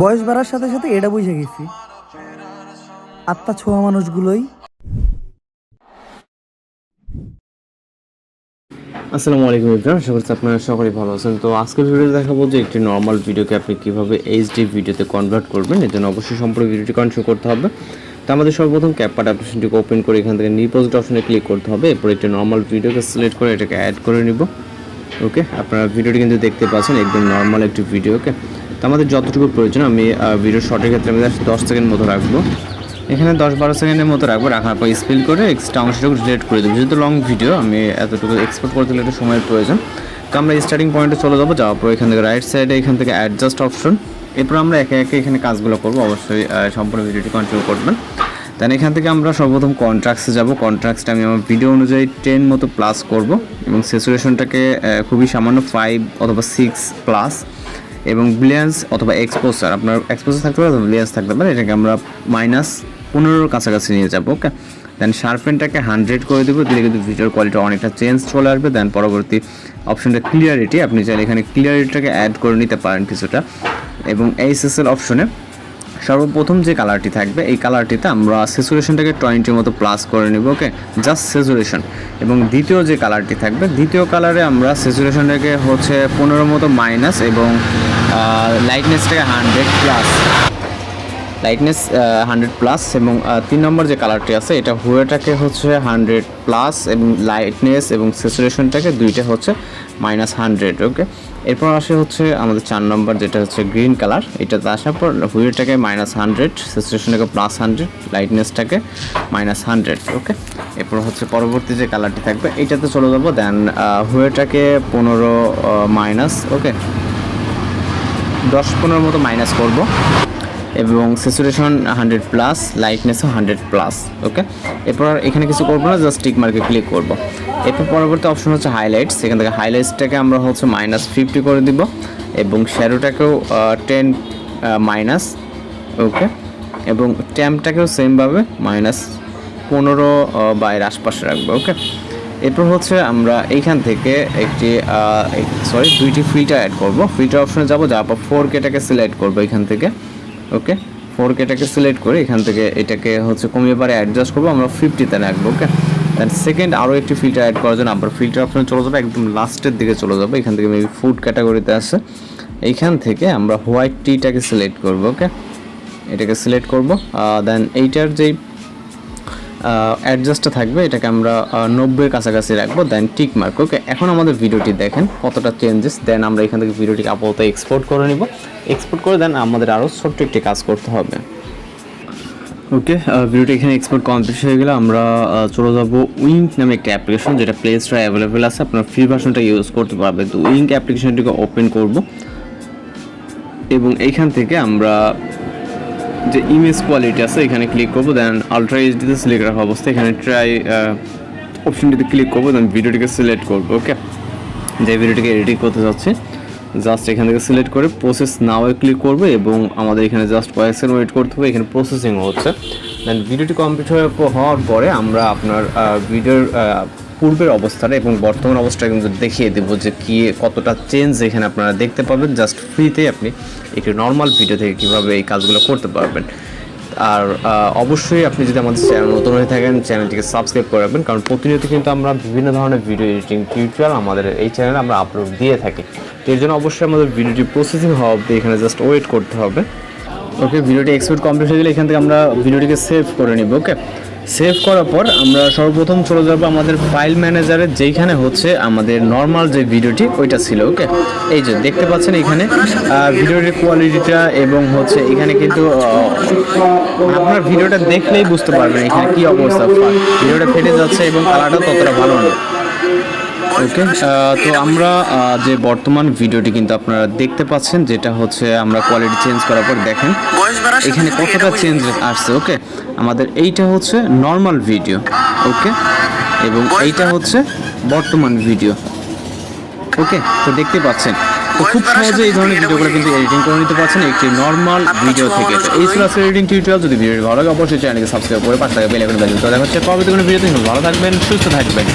বয়স বাড়ার সাথে সাথে এটা বুঝে গেছি। আত্মা ছোঁয়া মানুষগুলোই। আসসালামু আলাইকুম ইব্রাহিম আশা করছি আপনারা সকলেই ভালো আছেন। তো আজকের ভিডিওতে দেখাবো যে একটি নর্মাল ভিডিওকে আপনি কীভাবে এইচডি ভিডিওতে কনভার্ট করবেন, এর জন্য অবশ্যই সম্পূর্ণ ভিডিওটি কন্ট্রোল করতে হবে। তো আমাদের সর্বপ্রথম ক্যাপকাট অ্যাপ্লিকেশনটিকে ওপেন করে এখান থেকে নিপোজিট অপশনে ক্লিক করতে হবে। এরপর একটি নর্মাল ভিডিওকে সিলেক্ট করে এটাকে অ্যাড করে নিব। ওকে, আপনারা ভিডিওটি কিন্তু দেখতে পাচ্ছেন, একদম নর্মাল একটি ভিডিও ওকে? তো আমাদের যতটুকু প্রয়োজন, আমি ভিডিও শর্টের ক্ষেত্রে আমি দশ সেকেন্ড মতো রাখব। এখানে দশ বারো সেকেন্ডের মতো রাখব, রাখার পর স্পেল করে এক্সট্রা অংশটুকু ডিলিট করে দেবো। যেহেতু লং ভিডিও আমি এতটুকু এক্সপোর্ট করতে গেলে একটু সময়ের প্রয়োজন। তো আমরা স্টার্টিং পয়েন্টে চলে যাব, যাওয়ার পর এখান থেকে রাইট সাইডে এখান থেকে অ্যাডজাস্ট অপশন এরপর আমরা একে একে এখানে কাজগুলো করব, অবশ্যই সম্পূর্ণ ভিডিওটি কন্টিনিউ করবেন। দেন এখান থেকে আমরা সর্বপ্রথম কন্ট্রাক্টসে যাব। কন্ট্রাক্টসটা আমি আমার ভিডিও অনুযায়ী টেন মতো প্লাস করব এবং স্যাচুরেশনটাকে খুবই সামান্য ফাইভ অথবা সিক্স প্লাস এবং ব্লিয়ান্স অথবা এক্সপোজার আপনার এক্সপোজার থাকতে পারে অথবা ব্লিয়ান্স থাকতে পারে, এটাকে আমরা মাইনাস পনেরোর কাছাকাছি নিয়ে যাব ওকে দেন শার্পেনটাকে হান্ড্রেড করে দেবো, দিলে কিন্তু ভিডিওর কোয়ালিটি অনেকটা চেঞ্জ চলে আসবে। দেন পরবর্তী অপশনটা ক্লিয়ারিটি আপনি চাইলে এখানে ক্লিয়ারিটিটাকে অ্যাড করে নিতে পারেন কিছুটা। এবং এইচএসএল অপশনে সর্বপ্রথম যে কালারটি থাকবে, এই কালারটিতে আমরা সেচুরেশনটাকে টোয়েন্টির মতো প্লাস করে নেব, ওকে? Just saturation. এবং দ্বিতীয় যে কালারটি থাকবে, দ্বিতীয় কালারে আমরা সেচুরেশনটাকে হচ্ছে পনেরো মতো মাইনাস এবং লাইটনেসটাকে hundred plus lightness hundred plus এবং তিন নম্বর যে কালারটি আছে, এটা হুয়েটাকে হচ্ছে হান্ড্রেড প্লাস এবং লাইটনেস এবং সেচুরেশনটাকে দুইটা হচ্ছে মাইনাস হান্ড্রেড ওকে এরপর আসে হচ্ছে আমাদের চার নম্বর যেটা হচ্ছে গ্রিন কালার এটাতে আসার পর হুয়েটাকে মাইনাস হান্ড্রেড সেচুরেশনটাকে প্লাস হান্ড্রেড লাইটনেসটাকে মাইনাস হান্ড্রেড ওকে এরপর হচ্ছে পরবর্তী যে কালারটি থাকবে এইটাতে চলে যাব দেন হুয়েটাকে পনেরো মাইনাস ওকে দশ পনেরো মতো মাইনাস করব। এবং স্যাচুরেশন হান্ড্রেড প্লাস লাইটনেসও হান্ড্রেড প্লাস ওকে এরপর এখানে কিছু করব না জাস্ট টিক মার্কে ক্লিক করব। এরপর পরবর্তী অপশন হচ্ছে হাইলাইটস এখান থেকে হাইলাইটসটাকে আমরা হচ্ছে মাইনাস ফিফটি করে দিব, এবং শ্যাডোটাকেও টেন মাইনাস ওকে এবং ট্যাম্পটাকেও সেমভাবে মাইনাস পনেরো বা এর আশপাশে রাখব ওকে এরপর হচ্ছে আমরা এইখান থেকে একটি সরি দুইটি ফিল্টার অ্যাড করব। ফিল্টার অপশনে যাব, যাওয়ার পর ফোর কেটাকে সিলেক্ট করব এখান থেকে। ওকে? ফোর কেটাকে সিলেক্ট করে এখান থেকে এটাকে হচ্ছে কমিয়ে পারে অ্যাডজাস্ট করব, আমরা ফিফটিতে রাখব, ওকে? দেন সেকেন্ড আরও একটি ফিল্টার অ্যাড করার জন্য আবার ফিল্টার অপশানে চলে যাব, একদম লাস্টের দিকে চলে যাব, এখান থেকে মেবি ফুড ক্যাটাগরিতে আছে এইখান থেকে আমরা হোয়াইট টিটাকে সিলেক্ট করব, ওকে? এটাকে সিলেক্ট করব দেন এইটার যেই অ্যাডজাস্টটা থাকবে, এটাকে আমরা নব্বইয়ের কাছাকাছি রাখব দেন টিক মার্ক ওকে এখন আমাদের ভিডিওটি দেখেন কতটা চেঞ্জেস দেন আমরা এখান থেকে ভিডিওটিকে আপাতত এক্সপোর্ট করে নিব। এক্সপোর্ট করে দেন আমাদের আরও ছোট্ট একটি কাজ করতে হবে। ওকে ভিডিওটি এখানে এক্সপোর্ট কমপ্লিট হয়ে গেলে আমরা চলে যাব উইঙ্ক নামে একটি অ্যাপ্লিকেশন যেটা প্লে স্টোরে অ্যাভেলেবেল আছে। আপনার ফ্রি ভার্সনটা ইউজ করতে পারবেন। তো উইঙ্ক অ্যাপ্লিকেশনটিকে ওপেন করব। এবং এইখান থেকে আমরা যে ইমেজ কোয়ালিটি আছে, এখানে ক্লিক করব দেন আলট্রা এইচডিতে সিলেক্ট রাখা অবস্থা এখানে ট্রাই অপশনটিতে ক্লিক করব দেন ভিডিওটিকে সিলেক্ট করব ওকে যে ভিডিওটিকে এডিটিং করতে যাচ্ছে জাস্ট এখান থেকে সিলেক্ট করে প্রসেস নাও ক্লিক করবে এবং আমাদের এখানে জাস্ট কয়েক সেকেন্ড ওয়েট করতে হবে, এখানে প্রসেসিং হচ্ছে। দেন ভিডিওটি কমপ্লিট হওয়ার পরে আমরা আপনার ভিডিওর পূর্বের অবস্থাটা এবং বর্তমান অবস্থা কিন্তু দেখিয়ে দেবো যে কি, কতটা চেঞ্জ এখানে আপনারা দেখতে পাবেন। জাস্ট ফ্রিতে আপনি একটি নর্মাল ভিডিও থেকে কীভাবে এই কাজগুলো করতে পারবেন। আর অবশ্যই আপনি যদি আমাদের চ্যানেল নতুন হয়ে থাকেন চ্যানেলটিকে সাবস্ক্রাইব করে রাখবেন। কারণ প্রতিনিয়ত কিন্তু আমরা বিভিন্ন ধরনের ভিডিও এডিটিং টিউটোরিয়াল আমাদের এই চ্যানেলে আমরা আপলোড দিয়ে থাকি। তো এর জন্য অবশ্যই আমাদের ভিডিওটি প্রসেসিং হওয়া অবধি এখানে জাস্ট ওয়েট করতে হবে। ওকে ভিডিওটি এক্সপোর্ট কমপ্লিট হয়ে গেলে এখান থেকে আমরা ভিডিওটিকে সেভ করে নিব ওকে সেভ করার পর আমরা সর্বপ্রথম চলে যাব আমাদের ফাইল ম্যানেজারের, যেইখানে হচ্ছে আমাদের নর্মাল যে ভিডিওটি, ওইটা ছিল, ওকে? এই যে, দেখতে পাচ্ছেন এখানে ভিডিওটির কোয়ালিটিটা এবং হচ্ছে এখানে কিন্তু আপনার ভিডিওটা দেখলেই বুঝতে পারবেন এখানে কি অবস্থা। ভিডিওটা ফেটে যাচ্ছে এবং কালারটা ততটা ভালো নেই ওকে তো আমরা যে বর্তমান ভিডিওটি কিন্তু আপনারা দেখতে পাচ্ছেন যেটা হচ্ছে আমরা কোয়ালিটি চেঞ্জ করার পর দেখেন এখানে কতটা চেঞ্জ আসছে ওকে? আমাদের এইটা হচ্ছে নর্মাল ভিডিও ওকে? এবং এইটা হচ্ছে বর্তমান ভিডিও ওকে? তো দেখতে পাচ্ছেন তো খুব সহজে এই ধরনের ভিডিওগুলো কিন্তু এডিটিং করে নিতে পারছেন একটি নর্মাল ভিডিও থেকে। তো এই ছিল আজকের এডিটিং টিউটোরিয়াল যদি ভিডিওটি ভালো লাগে অবশ্যই চ্যানেলকে সাবস্ক্রাইব করে পাশে থাকা বেল আইকন বাজিয়ে তো দেখা হচ্ছে পরবর্তী কোনো ভিডিওতে ভালো থাকবেন সুস্থ থাকবেন।